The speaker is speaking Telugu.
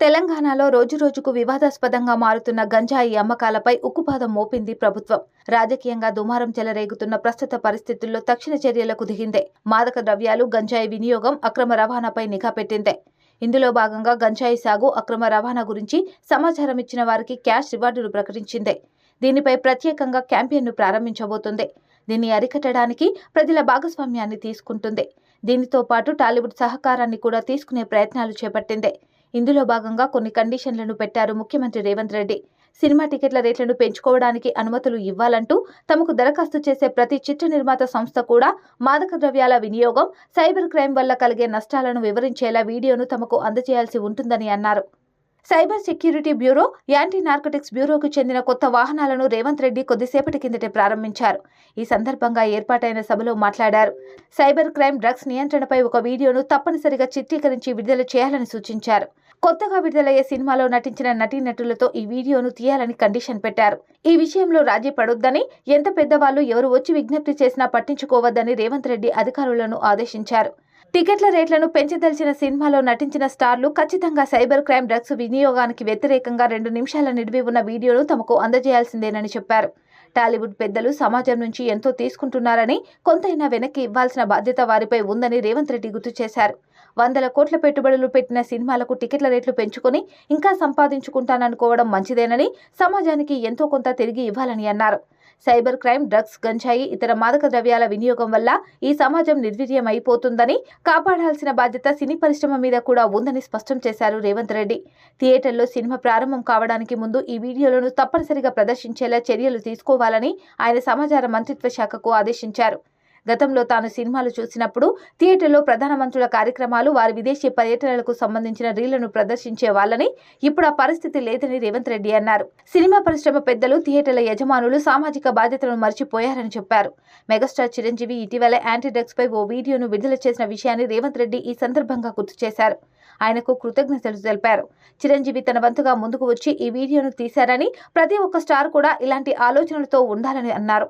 తెలంగాణలో రోజురోజుకు వివాదాస్పదంగా మారుతున్న గంజాయి అమ్మకాలపై ఉక్కుపాదం మోపింది ప్రభుత్వం. రాజకీయంగా దుమారం చెలరేగుతున్న ప్రస్తుత పరిస్థితుల్లో తక్షణ చర్యలకు దిగిందే. మాదక ద్రవ్యాలు గంజాయి వినియోగం అక్రమ రవాణాపై నిఘా పెట్టిందే. ఇందులో భాగంగా గంజాయి సాగు అక్రమ రవాణా గురించి సమాచారం ఇచ్చిన వారికి క్యాష్ రివార్డులు ప్రకటించిందే. దీనిపై ప్రత్యేకంగా క్యాంపెయిన్ను ప్రారంభించబోతుంది. దీన్ని అరికట్టడానికి ప్రజల భాగస్వామ్యాన్ని తీసుకుంటుంది. దీనితో పాటు టాలీవుడ్ సహకారాన్ని కూడా తీసుకునే ప్రయత్నాలు చేపట్టిందే. ఇందులో భాగంగా కొన్ని కండిషన్లను పెట్టారు ముఖ్యమంత్రి రేవంత్ రెడ్డి. సినిమా టికెట్ల రేట్లను పెంచుకోవడానికి అనుమతులు ఇవ్వాలంటూ తమకు దరఖాస్తు చేసే ప్రతి చిత్ర నిర్మాత సంస్థ కూడా మాదక ద్రవ్యాల వినియోగం సైబర్ క్రైమ్ వల్ల కలిగే నష్టాలను వివరించేలా వీడియోను తమకు అందజేయాల్సి ఉంటుందని అన్నారు. Cyber security bureau anti narcotics బ్యూరోకు చెందిన కొత్త వాహనాలను రేవంత్ రెడ్డి కొద్దిసేపటి కిందటే ప్రారంభించారు. ఈ సందర్భంగా ఏర్పాటైన సభలో మాట్లాడారు. సైబర్ క్రైమ్ డ్రగ్స్ నియంత్రణపై ఒక వీడియోను తప్పనిసరిగా చిత్రీకరించి విడుదల చేయాలని సూచించారు. కొత్తగా విడుదలయ్యే సినిమాలో నటించిన నటీనటులతో ఈ వీడియోను తీయాలని కండిషన్ పెట్టారు. ఈ విషయంలో రాజీ పడొద్దని ఎంత పెద్దవాళ్ళు ఎవరు వచ్చి విజ్ఞప్తి చేసినా పట్టించుకోవద్దని రేవంత్ రెడ్డి అధికారులను ఆదేశించారు. టికెట్ల రేట్లను పెంచదలిచిన సినిమాలో నటించిన స్టార్లు ఖచ్చితంగా సైబర్ క్రైమ్ డ్రగ్స్ వినియోగానికి వ్యతిరేకంగా రెండు నిమిషాల నిడివి ఉన్న వీడియోను తమకు అందజేయాల్సిందేనని చెప్పారు. టాలీవుడ్ పెద్దలు సమాజం నుంచి ఎంతో తీసుకుంటున్నారని కొంతైనా వెనక్కి ఇవ్వాల్సిన బాధ్యత వారిపై ఉందని రేవంత్ రెడ్డి గుర్తు చేశారు. వందల కోట్ల పెట్టుబడులు పెట్టిన సినిమాలకు టికెట్ల రేట్లు పెంచుకొని ఇంకా సంపాదించుకుంటాననుకోవడం మంచిదేనని సమాజానికి ఎంతో కొంత తిరిగి ఇవ్వాలని అన్నారు. సైబర్ క్రైమ్ డ్రగ్స్ గంజాయి ఇతర మాదక ద్రవ్యాల వినియోగం వల్ల ఈ సమాజం నిర్వీర్యం అయిపోతుందని కాపాడాల్సిన బాధ్యత సినీ పరిశ్రమ మీద కూడా ఉందని స్పష్టం చేశారు రేవంత్ రెడ్డి. థియేటర్లో సినిమా ప్రారంభం కావడానికి ముందు ఈ వీడియోలను తప్పనిసరిగా ప్రదర్శించేలా చర్యలు తీసుకోవాలని ఆయన సమాచార మంత్రిత్వ శాఖకు ఆదేశించారు. గతంలో తాను సినిమాలు చూసినప్పుడు థియేటర్లో ప్రధానమంత్రుల కార్యక్రమాలు వారి విదేశీ పర్యటనలకు సంబంధించిన రీళ్ళను ప్రదర్శించే వాళ్ళని ఇప్పుడు ఆ పరిస్థితి లేదని రేవంత్ రెడ్డి అన్నారు. సినిమా పరిశ్రమ పెద్దలు థియేటర్ల యజమానులు సామాజిక బాధ్యతలను మర్చిపోయారని చెప్పారు. మెగాస్టార్ చిరంజీవి ఇటీవల యాంటీ డ్రగ్స్ పై ఓ వీడియోను విడుదల చేసిన విషయాన్ని రేవంత్ రెడ్డి ఈ సందర్భంగా గుర్తు చేశారు. ఆయనకు కృతజ్ఞతలు తెలిపారు. చిరంజీవి తన వంతుగా ముందుకు వచ్చి ఈ వీడియోను తీశారని ప్రతి ఒక్క స్టార్ కూడా ఇలాంటి ఆలోచనలతో ఉండాలని అన్నారు.